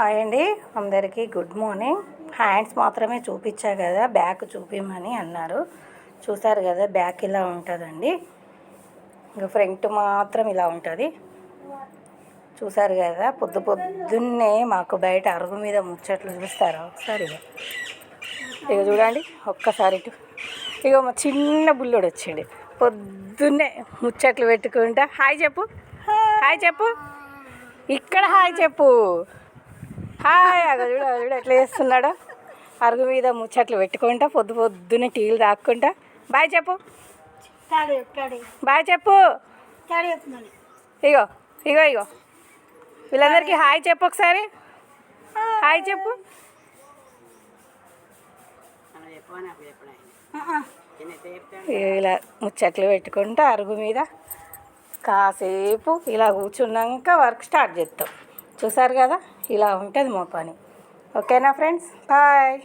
Hi అండి. అందరికీ good morning. Hands మాత్రమే చూపించా కదా బ్యాక్ చూపిమని అన్నారు. చూసారు కదా బ్యాక్ ఇలా ఉంటుందండి. ఇంకా ఫ్రంట్ మాత్రం ఇలా ఉంటుంది. చూసారు కదా పొద్దు పొద్దున్నే మాకు బయట అరుగు మీద ముచ్చట్లు చూస్తారా. ఒకసారి ఇక. చూడండి ఒక్కసారి ఇటు. ఇక మా చిన్న బుల్లోడు వచ్చిండు. పొద్దున్నే ముచ్చట్లు పెట్టుకుంటా. హాయ్ చెప్పు. హాయ్ చెప్పు. ఇక్కడ హాయ్ చెప్పు. హాయ్ అగ చూడ అగ చూడ ఎట్లా చేస్తున్నాడో. అరుగు మీద ముచ్చట్లు పెట్టుకుంటా పొద్దు పొద్దున్నే టీలు తాక్కుంటా బాయ్ చెప్పు. బాయ్ చెప్పు. ఇగో ఇగో ఇగో. వీళ్ళందరికీ హాయ్ చెప్పు ఒకసారి. హాయ్ చెప్పు. ఇలా ముచ్చట్లు పెట్టుకుంటా అరుగు మీద. కాసేపు ఇలా కూర్చున్నాక వర్క్ స్టార్ట్ చేస్తాం చూసారు కదా? ఇలా ఉంటుంది మా పని. ఓకేనా ఫ్రెండ్స్? బాయ్.